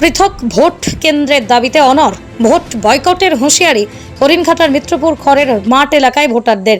পৃথক ভোট কেন্দ্রের দাবিতে অনর ভোট বয়কটের হুঁশিয়ারি হরিণঘাটার মিত্রপুর খড়ের মাঠ এলাকায় ভোটারদের।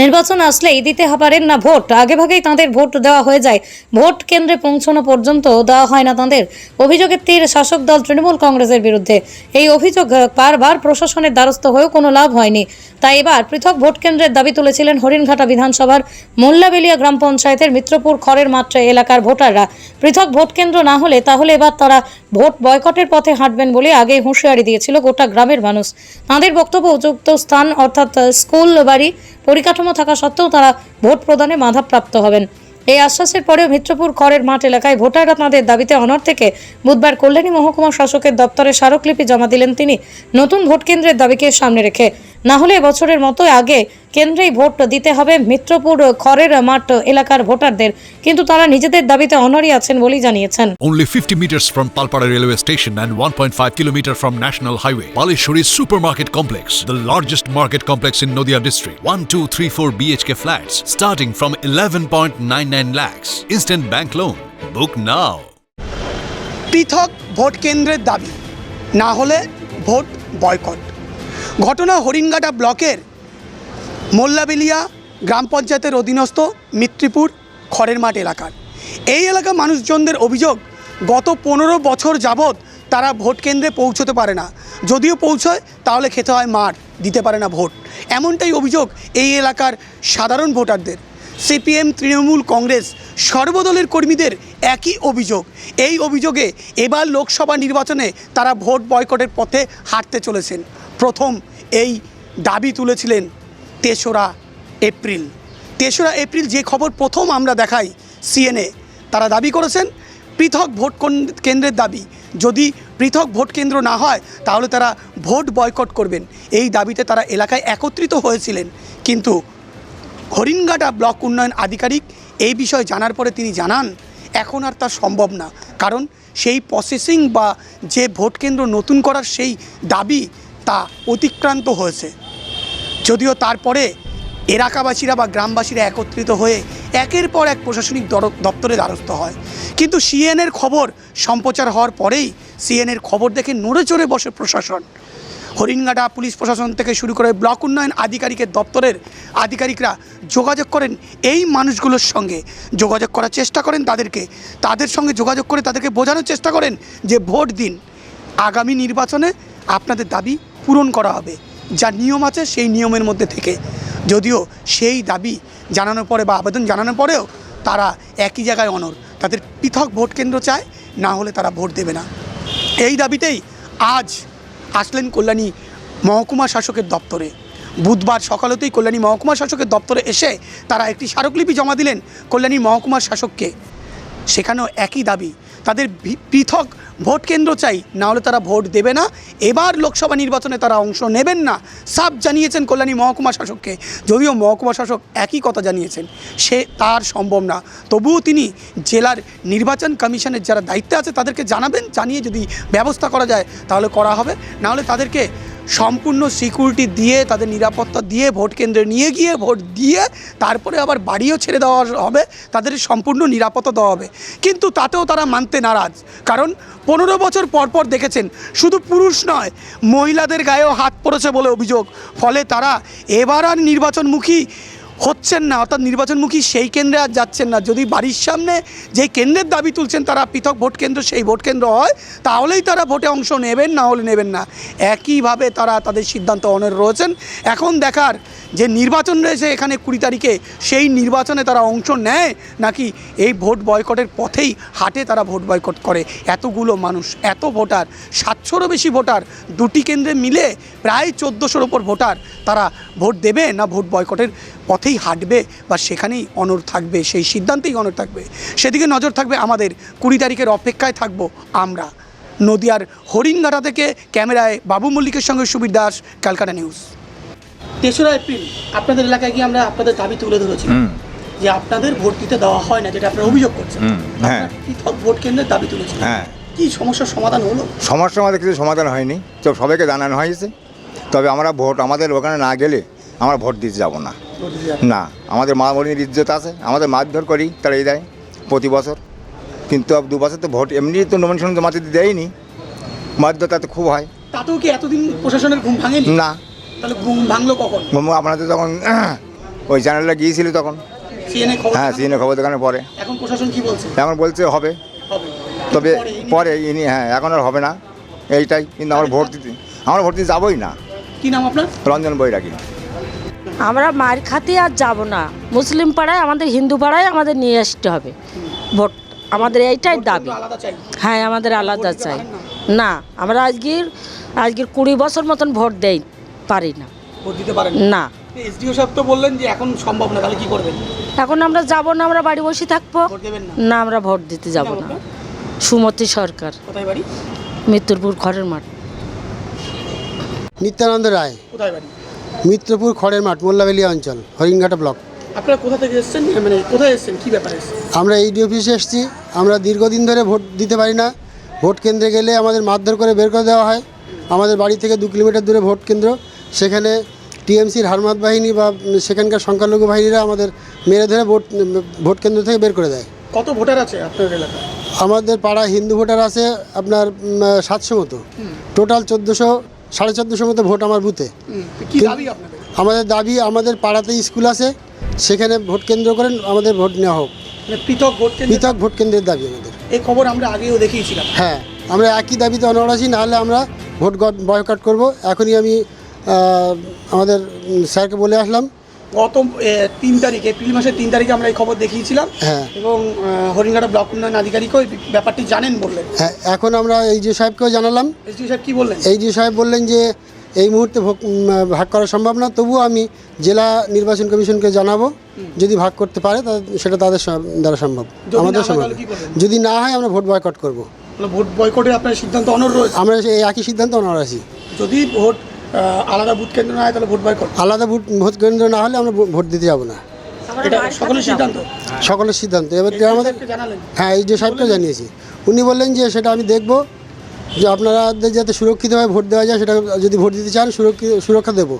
নির্বাচন আসলেই দিতে পারেন না ভোট। আগেভাগেই তাঁদের ভোট দেওয়া হয়ে যায়। ভোট কেন্দ্রে পৌঁছানো পর্যন্ত দেওয়া হয় না তাঁদের। অভিযোগের তীর শাসক দল তৃণমূল কংগ্রেসের বিরুদ্ধে। এই অভিযোগ বারবার প্রশাসনের দ্বারস্থ হয়েও কোনো লাভ হয়নি। তাই এবার পৃথক ভোট কেন্দ্রের দাবি তুলেছিলেন হরিণঘাটা বিধানসভার মোল্লাবেলিয়া গ্রাম পঞ্চায়েতের মিত্রপুর খড়ের মাঠ এলাকার ভোটাররা। পৃথক ভোট কেন্দ্র না হলে তাহলে এবার তারা ভোট বয়কটের পথে হাঁটবেন বলে আগে হুঁশিয়ারি দিয়েছিল গোটা গ্রামের মানুষ। তাঁদের বক্তব্য উপযুক্ত স্থান, অর্থাৎ স্কুল, বাড়ি পরিকাঠামো থাকা সত্ত্বেও তারা ভোট প্রদানে বাধাপ্রাপ্ত হবেন। এই আশ্বাসের পরেও মিত্রপুর খড়ের মাঠ এলাকায় ভোটাররা তাঁদের দাবিতে অনর থেকে বুধবার কল্যাণী মহকুমা শাসকের দপ্তরে স্মারকলিপি জমা দিলেন তিনি। নতুন ভোট কেন্দ্রের দাবিকে সামনে রেখে না হলে বছরের মতো আগে কেন্দ্রেই ভোট দিতে হবে মিত্রপুর খড়ের মাঠ এলাকার ভোটারদের কিন্তু তারা নিজেদের দাবিতে অনরই আছেন বলেই জানিয়েছেন Only 50 meters from Palpara railway station and 1.5 kilometer from National Highway. Palishuri Supermarket Complex, the largest market complex in Noida district. 1, 2, 3, 4 BHK flats starting from 11.99 lakhs. Instant bank loan. Book now. পৃথক vote কেন্দ্রের দাবি না হলে vote boycott ঘটনা হরিণঘাটা ব্লকের মোল্লাবেলিয়া গ্রাম পঞ্চায়েতের অধীনস্থ মিত্রিপুর খড়ের মাঠ এলাকার। এই এলাকা মানুষজনদের অভিযোগ, গত পনেরো বছর যাবৎ তারা ভোট কেন্দ্রে পৌঁছতে পারে না। যদিও পৌঁছয়, তাহলে খেতে হয় মার, দিতে পারে না ভোট। এমনটাই অভিযোগ এই এলাকার সাধারণ ভোটারদের। সিপিএম, তৃণমূল কংগ্রেস সর্বদলের কর্মীদের একই অভিযোগ। এই অভিযোগে এবার লোকসভা নির্বাচনে তারা ভোট বয়কটের পথে হাঁটতে চলেছেন। প্রথম এই দাবি তুলেছিলেন তেসরা এপ্রিল। তেসরা এপ্রিল যে খবর প্রথম আমরা দেখাই সিএনএ তারা দাবি করেছেন পৃথক ভোট কেন্দ্রের দাবি। যদি পৃথক ভোট কেন্দ্র না হয়, তাহলে তারা ভোট বয়কট করবেন। এই দাবিতে তারা এলাকায় একত্রিত হয়েছিলেন। কিন্তু হরিণঘাটা ব্লক উন্নয়ন আধিকারিক এই বিষয়ে জানার পরে তিনি জানান, এখন আর তা সম্ভব না। কারণ সেই প্রসেসিং বা যে ভোট কেন্দ্র নতুন করার সেই দাবি তা অতিক্রান্ত হয়েছে। যদিও তারপরে এলাকাবাসীরা বা গ্রামবাসীরা একত্রিত হয়ে একের পর এক প্রশাসনিক দপ্তরে দ্বারস্থ হয়। কিন্তু সিএনের খবর সম্প্রচার হওয়ার পরেই সিএনের খবর দেখে নড়ে চড়ে বসে প্রশাসন। হরিণঘাটা পুলিশ প্রশাসন থেকে শুরু করে ব্লক উন্নয়ন আধিকারিকের দপ্তরের আধিকারিকরা যোগাযোগ করেন এই মানুষগুলোর সঙ্গে। যোগাযোগ করার চেষ্টা করেন তাদেরকে। তাদের সঙ্গে যোগাযোগ করে তাদেরকে বোঝানোর চেষ্টা করেন যে ভোট দিন। আগামী নির্বাচনে আপনাদের দাবি পূরণ করা হবে, যা নিয়ম আছে সেই নিয়মের মধ্যে থেকে। যদিও সেই দাবি জানানোর পরে বা আবেদন জানানোর পরেও তারা একই জায়গায় অনর তাদের পৃথক ভোট কেন্দ্র চায়, না হলে তারা ভোট দেবে না। এই দাবিতেই আজ আসলেন কল্যাণী মহকুমা শাসকের দপ্তরে। বুধবার সকালতেই কল্যাণী মহকুমা শাসকের দপ্তরে এসে তারা একটি স্মারকলিপি জমা দিলেন কল্যাণী মহকুমা শাসককে। সেখানেও একই দাবি, তাদের পৃথক ভোট কেন্দ্র চাই, নাহলে তারা ভোট দেবে না। এবার লোকসভা নির্বাচনে তারা অংশ নেবেন না। সাফ জানিয়েছেন কল্যাণী মহকুমা শাসককে। যদিও মহকুমা শাসক একই কথা জানিয়েছেন, সে তার সম্ভব না। তবুও তিনি জেলার নির্বাচন কমিশনের যারা দায়িত্বে আছে, তাদেরকে জানাবেন, জানিয়ে যদি ব্যবস্থা করা যায়, তাহলে করা হবে। নাহলে তাদেরকে সম্পূর্ণ সিকিউরিটি দিয়ে, তাদের নিরাপত্তা দিয়ে, ভোট কেন্দ্রে নিয়ে গিয়ে, ভোট দিয়ে তারপরে আবার বাড়িও ছেড়ে দেওয়া হবে, তাদের সম্পূর্ণ নিরাপত্তা দেওয়া হবে। কিন্তু তাতেও তারা মানতে নারাজ। কারণ পনেরো বছর পর পর দেখেছেন, শুধু পুরুষ নয়, মহিলাদের গায়েও হাত পড়েছে বলে অভিযোগ। ফলে তারা এবার আর নির্বাচনমুখী হচ্ছেন না, অর্থাৎ নির্বাচনমুখী সেই কেন্দ্রে আর যাচ্ছেন না। যদি বাড়ির সামনে যে কেন্দ্রের দাবি তুলছেন তারা পৃথক ভোট কেন্দ্র, সেই ভোট কেন্দ্র হয়, তাহলেই তারা ভোটে অংশ নেবেন, না হলে নেবেন না। একইভাবে তারা তাদের সিদ্ধান্ত অনের রয়েছেন। এখন দেখার যে নির্বাচন রয়েছে এখানে কুড়ি তারিখে, সেই নির্বাচনে তারা অংশ নেয় নাকি এই ভোট বয়কটের পথেই হাটে তারা ভোট বয়কট করে? এতগুলো মানুষ, এত ভোটার, সাতশোরও বেশি ভোটার, দুটি কেন্দ্রে মিলে প্রায় চোদ্দোশোর ওপর ভোটার তারা ভোট দেবে না ভোট বয়কটের পথেই হাঁটবে বা সেখানেই অনর থাকবে সেই সিদ্ধান্তেই অনর থাকবে। সেদিকে নজর থাকবে আমাদের কুড়ি তারিখের অপেক্ষায় থাকব আমরা। নদিয়ার হরিণঘাটা থেকে ক্যামেরায় বাবু মল্লিকের সঙ্গে সুবীর দাস ক্যালকাটা নিউজ। তেসরা এপ্রিল আপনাদের এলাকায় গিয়ে আমরা আপনাদের দাবি তুলে ধরেছি যে আপনাদের ভোট দিতে দেওয়া হয় না যেটা আপনারা অভিযোগ করছেন। হ্যাঁ। পৃথক ভোট কেন্দ্রের দাবি তুলেছেন? হ্যাঁ। কি সমস্যার সমাধান হলো? সমস্যা আমাদের কিছু সমাধান হয়নি। তো সবাইকে জানানো হয়েছে। তবে আমরা ভোট আমাদের ওখানে না গেলে আমরা ভোট দিতে যাব না। না আমাদের মা বোনের ইজ্জত আছে। আমাদের মারধর করি তারা এই দেয় প্রতি বছর। কিন্তু দু বছর তো ভোট এমনি তো নমিনেশন জমা দিতে দেয়নি। বাধ্যতা তাতে খুব হয়। তাতেও কি এতদিন প্রশাসনের ঘুম ভাঙেনি? না। তাহলে ঘুম ভাঙলো কখন? আপনাদের তখন ওই চ্যানেলটা গিয়েছিল তখন। হ্যাঁ সিনে খবর দেখানোর পরে। এখন প্রশাসন কি বলছে? এখন বলছে হবে। তবে পরে ইনি হ্যাঁ এখন আর হবে না। এইটাই কিন্তু আমার ভোট দিতে আমরা ভোট দিতে যাবোই না। কি নাম আপনার? রঞ্জন বৈরাগী। আমরা মার খাতে আর যাব না। মুসলিম পাড়ায় আমাদের হিন্দু পাড়ায় আমাদের নিয়ে আসতে হবে। ভোট আমাদের এইটাই দাবি। হ্যাঁ আমাদের আলাদা চাই। না? আমরা আজকের আজকের কুড়ি বছর মতন ভোট দেই পারি না। ভোট দিতে পারেন না? এসডিও সাহেব তো বললেন যে এখন সম্ভব না তাহলে কি করবেন? এখন আমরা যাব না আমরা বাড়ি বসে থাকব। না? না আমরা ভোট দিতে যাব না। সুমতি সরকার। কোথায় বাড়ি? মৃত্যুরপুর ঘরের মাঠ। নিত্যানন্দ রায়। কোথায় বাড়ি? মিত্রপুর খড়ের মাঠ মোল্লাবেলিয়া অঞ্চল হরিণঘাটা ব্লক। আপনারা কোথা থেকে এসেছেন? মানে কোথায় এসেছেন? কি ব্যাপারে আমরা এইডি অফিসে এসেছি। আমরা দীর্ঘদিন ধরে ভোট দিতে পারি না। ভোট কেন্দ্রে গেলে আমাদের মারধর করে বের করে দেওয়া হয়। আমাদের বাড়ি থেকে দু কিলোমিটার দূরে ভোট কেন্দ্র। সেখানে টিএমসির হারমাত বাহিনী বা সেখানকার সংখ্যালঘু বাহিনীরা আমাদের মেরে ধরে ভোট ভোট কেন্দ্র থেকে বের করে দেয়। কত ভোটার আছে আপনার এলাকায়? আমাদের পাড়ায় হিন্দু ভোটার আছে আপনার সাতশো মতো। টোটাল চোদ্দোশো সাড়ে চোদ্দোশো মতো ভোট আমার বুথে। কি দাবি আমাদের দাবি আমাদের পাড়াতে স্কুল আছে সেখানে ভোট কেন্দ্র করেন আমাদের ভোট নেওয়া হোক। মানে পৃথক ভোট পৃথক ভোট কেন্দ্রের দাবি আমাদের। এই খবর আমরা আগেও দেখিয়েছিলাম। হ্যাঁ আমরা একই দাবিতে অনড় আছি নাহলে আমরা ভোট বয়কাট করব। এখনই আমি আমাদের স্যারকে বলে আসলাম গত তিন তারিখ এপ্রিল মাসের তিন তারিখে আমরা এই খবর দেখিয়েছিলাম। হ্যাঁ। এবং হরিণঘাটা ব্লক উন্নয়ন আধিকারিকও এই ব্যাপারটি জানেন বললেন। হ্যাঁ এখন আমরা এই যে সাহেবকেও জানালাম। এসডিও সাহেব কি বললেন? এই যে সাহেব বললেন যে এই মুহূর্তে ভোগ- করা সম্ভব না তবুও আমি জেলা নির্বাচন কমিশনকে জানাব। যদি ভাগ করতে পারে সেটা তাদের দ্বারা সম্ভব। আমাদের সম্ভব? যদি না হয় আমরা ভোট বয়কট করব। ভোট বয়কটে আপনার সিদ্ধান্ত অনর রয়েছে। আমরা এই একই সিদ্ধান্ত অনড় আছি। যদি ভোট আলাদা বুথ কেন্দ্র না হয় তাহলে ভোট বয়কট আলাদা ভোট ভোট কেন্দ্র না হলে আমরা ভোট দিতে যাব না। এটা সকলের সিদ্ধান্ত। সকলের সিদ্ধান্ত। এবার আমাদের হ্যাঁ এই যে সাহেবকে জানিয়েছি। উনি বললেন যে সেটা আমি দেখব যে আপনারাদের যাতে সুরক্ষিতভাবে ভোট দেওয়া যায় সেটা যদি ভোট দিতে চান সুরক্ষিত সুরক্ষা দেবো।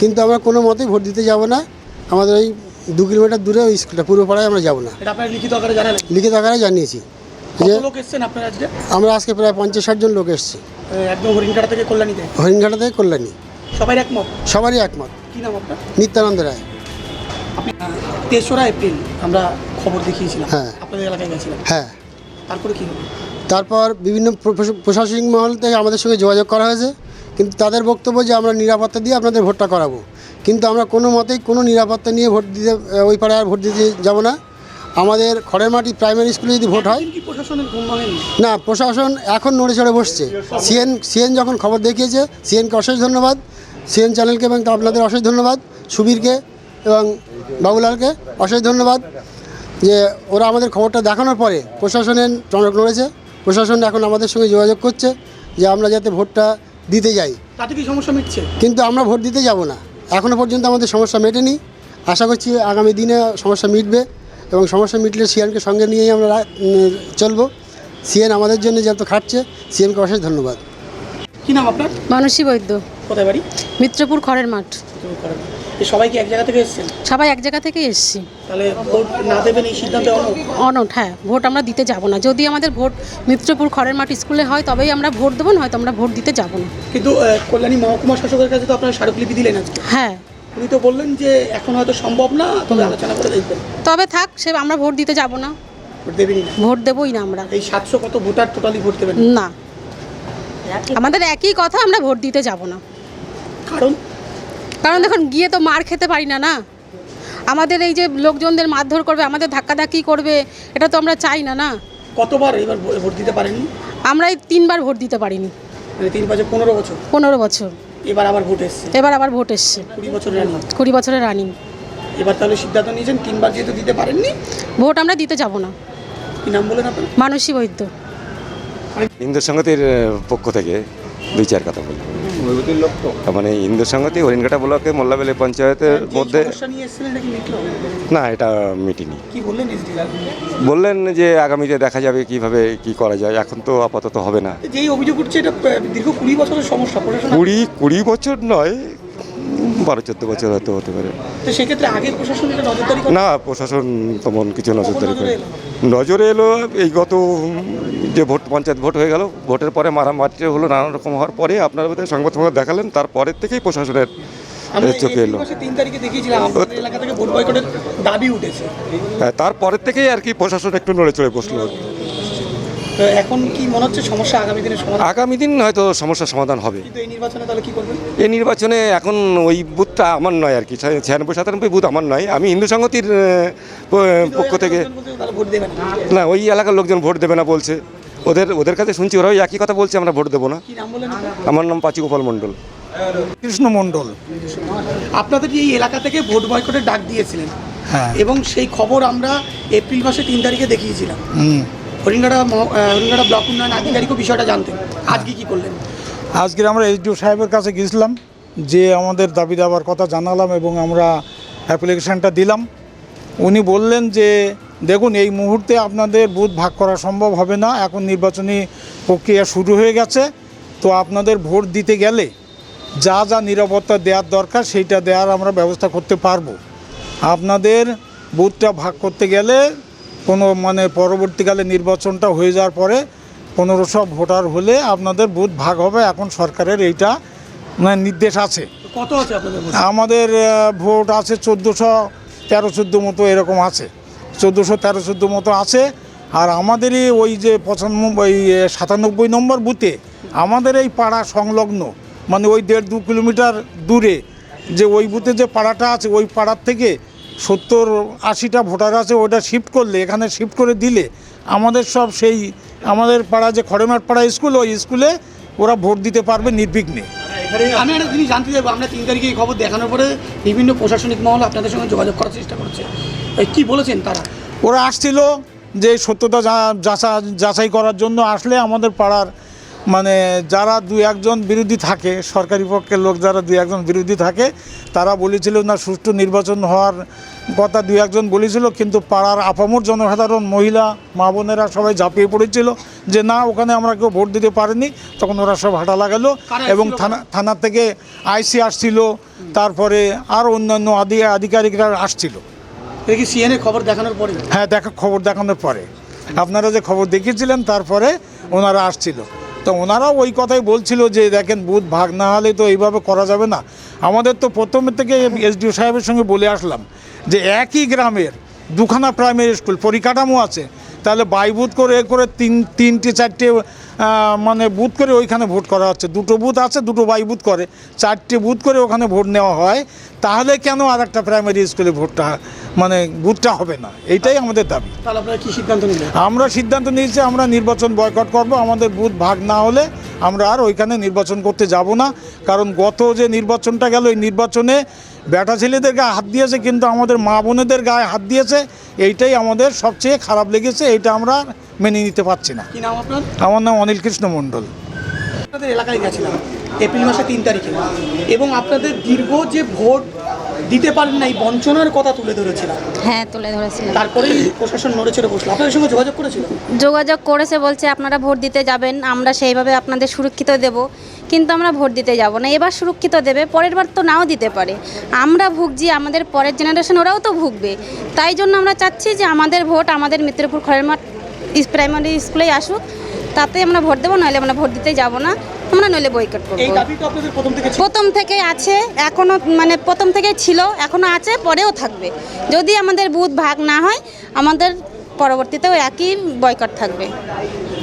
কিন্তু আমরা কোনো মতেই ভোট দিতে যাব না। আমাদের ওই দু কিলোমিটার দূরে ওই স্কুলটা পূর্বপাড়ায় আমরা যাব না। লিখিত আকারে জানালেন? লিখিত আকারে জানিয়েছি। যে লোক এসছেন আপনার আজকে আমরা আজকে প্রায় পঞ্চাশ ষাট জন লোক এসেছি। একদম হরিণঘাটা থেকে কল্যাণীতে হরিণঘাটা থেকে কল্যাণী। সবাই একমত? সবারই একমত। কি নাম আপনার? নিত্যানন্দ রায়। আপনি তেসরা এপ্রিল আমরা খবর দেখিয়েছিলাম। হ্যাঁ। আপনাদের এলাকায় গেছিলাম। হ্যাঁ। তারপরে কি হলো? তারপর বিভিন্ন প্র- প্রশাসনিক মহল থেকে আমাদের সঙ্গে যোগাযোগ করা হয়েছে। কিন্তু তাদের বক্তব্য যে আমরা নিরাপত্তা দিয়ে আপনাদের ভোটটা করাবো। কিন্তু আমরা কোনো মতেই কোনো নিরাপত্তা নিয়ে ভোট দিতে ওই পাড়ায় আর ভোট দিতে যাব না। আমাদের খড়ের মাটি প্রাইমারি স্কুলে যদি ভোট হয় না প্রশাসন এখন নড়ে চড়ে বসছে। সিএন সিএন যখন খবর দেখিয়েছে সিএনকে অশেষ ধন্যবাদ। সিএন চ্যানেলকে এবং আপনাদের অশেষ ধন্যবাদ। সুবীরকে এবং বাবুলালকে অশেষ ধন্যবাদ যে ওরা আমাদের খবরটা দেখানোর পরে প্রশাসনের টনক নড়েছে। প্রশাসন এখন আমাদের সঙ্গে যোগাযোগ করছে যে আমরা যাতে ভোটটা দিতে যাই। তাতে কি সমস্যা মিটছে? কিন্তু আমরা ভোট দিতে যাব না। এখনও পর্যন্ত আমাদের সমস্যা মেটেনি। আশা করছি আগামী দিনে সমস্যা মিটবে। এবং সমস্যা মিটলে সিএনকে সঙ্গে নিয়েই আমরা চলবো। সিএন আমাদের জন্য যত খাটছে সিএনকে অশেষ ধন্যবাদ। কি নাম আপনার? মানসী বৈদ্য। কোথায় বাড়ি? মিত্রপুর খড়ের মাঠ। সবাই কি এক জায়গা থেকে এসেছেন? সবাই এক জায়গা থেকে এসছি। তাহলে ভোট না দেবেন এই সিদ্ধান্তে অনট হ্যাঁ ভোট আমরা দিতে যাব না। যদি আমাদের ভোট মিত্রপুর খড়ের মাঠ স্কুলে হয় তবেই আমরা ভোট দেবো না হয়তো আমরা ভোট দিতে যাব না। কিন্তু কল্যাণী মহকুমা শাসকের কাছে তো আপনারা স্মারকলিপি দিলেন আজকে। হ্যাঁ। উনি তো বললেন যে এখন হয়তো সম্ভব না তবে আলোচনা করে দেখবেন। তবে থাক সে আমরা ভোট দিতে যাব না। ভোট দেবেনই না। ভোট দেবই না আমরা। এই সাতশো কত ভোটার টোটালি ভোট দেবেন? না। আমাদের একই কথা আমরা ভোট দিতে যাব না। কারণ? কারণ দেখুন গিয়ে তো মার খেতে পারি না না? আমাদের এই যে লোকজনদের মারধর করবে আমাদের ধাক্কাধাক্কি করবে এটা তো আমরা চাই না না? কতবার এবার ভোট দিতে পারেননি? আমরা এই তিনবার ভোট দিতে পারিনি। মানে তিন পাঁচে পনেরো বছর। পনেরো বছর। এবার আবার ভোট এসছে। এবার আবার ভোট এসছে। কুড়ি বছরের রানিং। কুড়ি বছরের রানিং। এবার তাহলে সিদ্ধান্ত নিয়েছেন তিনবার যেহেতু দিতে পারেননি? ভোট আমরা দিতে যাব না। কি নাম বলেন আপনার? মানসী বৈদ্য। হিন্দু সংগতির পক্ষ থেকে দুই চার কথা বলব। তার মানে হিন্দু সংহতি হরিণঘাটা ব্লকে মোল্লাবেলি পঞ্চায়েতের মধ্যে কি মিটলো না এটা মিটিনি বললেন যে আগামীতে দেখা যাবে কীভাবে কি করা যায় এখন তো আপাতত হবে না। যেই অভিযোগ উঠছে এটা দীর্ঘ কুড়ি বছরের সমস্যা কুড়ি কুড়ি বছর নয় বারো চোদ্দ বছর হয়তো হতে পারে। তো সেক্ষেত্রে আগের প্রশাসন এটা নজরদারি করে? না প্রশাসন তেমন কিছু নজরদারি করে নজরে নজরে এলো এই গত যে ভোট পঞ্চায়েত ভোট হয়ে গেল ভোটের পরে মারামারি হলো নানা রকম হওয়ার পরে আপনারা বোধহয় সংবাদ সংবাদ দেখালেন তারপরের থেকেই প্রশাসনের আমরা চোখে এপ্রিল এলো। মাসে তিন তারিখে দেখিয়েছিলাম আমাদের এলাকা থেকে ভোট বয়কটের দাবি উঠেছে। হ্যাঁ, তারপরের থেকেই আর কি প্রশাসন একটু নড়ে চড়ে বসল। তো এখন কি মনে হচ্ছে সমস্যা আগামী দিনে সমাধান? আগামী দিন হয়তো সমস্যার সমাধান হবে। কিন্তু এই নির্বাচনে তাহলে কি করবেন? এই নির্বাচনে এখন ওই বুথটা আমার নয় আর কি ছিয়ানব্বই সাতানব্বই বুথ আমার নয়। আমি হিন্দু সংগতির পক্ষ থেকে তাহলে ভোট দেবেন না। ওই এলাকার লোকজন ভোট দেবে না বলছে। ওদের ওদের কাছে শুনছি ওরাও একই কথা বলছে আমরা ভোট দেবো না? আমার নাম পাচি গোপাল মণ্ডল। কৃষ্ণ মণ্ডল। আপনাদের যে এই এলাকা থেকে ভোট বয়কটের ডাক দিয়েছিলেন হ্যাঁ। এবং সেই খবর আমরা এপ্রিল মাসে তিন তারিখে দেখিয়েছিলাম। বিষয়টা আজকে করলেন? আমরা এসডিও সাহেবের কাছে গিয়েছিলাম, যে আমাদের দাবি দাবার কথা জানালাম এবং আমরা অ্যাপ্লিকেশানটা দিলাম। উনি বললেন যে, দেখুন, এই মুহূর্তে আপনাদের বুথ ভাগ করা সম্ভব হবে না, এখন নির্বাচনী প্রক্রিয়া শুরু হয়ে গেছে। তো আপনাদের ভোট দিতে গেলে যা যা নিরাপত্তা দেওয়ার দরকার, সেইটা দেওয়ার আমরা ব্যবস্থা করতে পারব। আপনাদের বুথটা ভাগ করতে গেলে কোনো মানে পরবর্তীকালে নির্বাচনটা হয়ে যাওয়ার পরে পনেরোশো ভোটার হলে আপনাদের বুথ ভাগ হবে এখন সরকারের এইটা মানে নির্দেশ আছে। কত আছে আমাদের ভোট আছে চোদ্দোশো তেরো চোদ্দ মতো এরকম আছে। চোদ্দোশো তেরো চোদ্দ মতো আছে। আর আমাদেরই ওই যে পঁচানব্বই সাতানব্বই নম্বর বুথে আমাদের এই পাড়া সংলগ্ন মানে ওই দেড় দু কিলোমিটার দূরে যে ওই বুথে যে পাড়াটা আছে ওই পাড়ার থেকে সত্তর আশিটা ভোটার আছে ওটা শিফট করলে এখানে শিফট করে দিলে আমাদের সব সেই আমাদের পাড়া যে খড়েমার পাড়া স্কুল ওই স্কুলে ওরা ভোট দিতে পারবে নির্বিঘ্নে। আমি একটা জিনিস জানতে চাইব আমরা তিন তারিখে এই খবর দেখানোর পরে বিভিন্ন প্রশাসনিক মহল আপনাদের সঙ্গে যোগাযোগ করার চেষ্টা করছে। কি বলেছেন তারা? ওরা আসছিল যে সত্যতা যা- যাচা যাচাই করার জন্য আসলে আমাদের পাড়ার মানে যারা দু একজন বিরোধী থাকে সরকারি পক্ষের লোক যারা দু একজন বিরোধী থাকে তারা বলেছিল না সুষ্ঠু নির্বাচন হওয়ার কথা দু একজন বলেছিল কিন্তু পাড়ার আপামর জনসাধারণ মহিলা মা বোনেরা সবাই ঝাঁপিয়ে পড়েছিল যে না ওখানে আমরা কেউ ভোট দিতে পারিনি। তখন ওরা সব হাঁটা লাগালো এবং থানা থানা থেকে আইসি আসছিল তারপরে আর অন্যান্য আদি আধিকারিকরা আসছিল। সিএনএ খবর দেখানোর পরে? হ্যাঁ দেখা খবর দেখানোর পরে। আপনারা যে খবর দেখিয়েছিলেন তারপরে ওনারা আসছিল। তো ওনারাও ওই কথাই বলছিল যে, দেখেন, বুথ ভাগ না হলে তো এইভাবে করা যাবে না। আমাদের তো প্রথমে থেকে এসডিও সাহেবের সঙ্গে বলে আসলাম যে, একই গ্রামের দুখানা প্রাইমারি স্কুল পরিকাঠামো আছে, তাহলে বাই বুথ করে এ করে তিন, তিনটে, চারটে মানে বুথ করে ওইখানে ভোট করা হচ্ছে। দুটো বুথ আছে, দুটো বাই বুথ করে। চারটে বুথ করে ওখানে ভোট নেওয়া হয়, তাহলে কেন আর একটা প্রাইমারি স্কুলে ভোটটা মানে বুথটা হবে না। এইটাই আমাদের দাবি। কি সিদ্ধান্ত আমরা সিদ্ধান্ত নিয়েছি আমরা নির্বাচন বয়কট করব। আমাদের বুথ ভাগ না হলে আমরা আর ওইখানে নির্বাচন করতে যাব না। কারণ গত যে নির্বাচনটা গেল এই নির্বাচনে বেটা ছেলেদের গায়ে হাত দিয়েছে কিন্তু আমাদের মা বোনেদের গায়ে হাত দিয়েছে। এইটাই আমাদের সবচেয়ে খারাপ লেগেছে এইটা আমরা মেনে নিতে পারছি না। আমার নাম অনিল কৃষ্ণ মণ্ডল। আপনাদের এলাকায় গেছিলাম এপ্রিল মাসে তিন তারিখে। এবং আপনাদের দীর্ঘ যে ভোট দিতে পারেন না এই বঞ্চনার কথা তুলে ধরেছিলাম। হ্যাঁ তুলে ধরেছিলেন তারপরেই প্রশাসন নড়ে চড়ে বসল। আপনাদের সঙ্গে যোগাযোগ করেছিল? যোগাযোগ করেছে বলছে আপনারা ভোট দিতে যাবেন আমরা সেইভাবে আপনাদের সুরক্ষিত দেব কিন্তু আমরা ভোট দিতে যাব না। এবার সুরক্ষিত দেবে পরের বার তো নাও দিতে পারে। আমরা ভুগছি আমাদের পরের জেনারেশন ওরাও তো ভুগবে। তাই জন্য আমরা চাচ্ছি যে আমাদের ভোট আমাদের মিত্রপুর খড়ের মাঠ প্রাইমারি স্কুলেই আসুক। তাতে আমরা ভোট দেবো নইলে আমরা ভোট দিতে যাব না। আমরা নইলে বয়কট বইকট এই করব দাবি তো আপনাদের প্রথম থেকে ছিল? প্রথম থেকে আছে এখনও মানে প্রথম থেকেই ছিল এখনও আছে পরেও থাকবে। যদি আমাদের বুথ ভাগ না হয় আমাদের পরবর্তীতেও একই বয়কট থাকবে।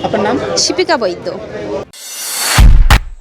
আপনার নাম? শিপিকা বৈদ্য।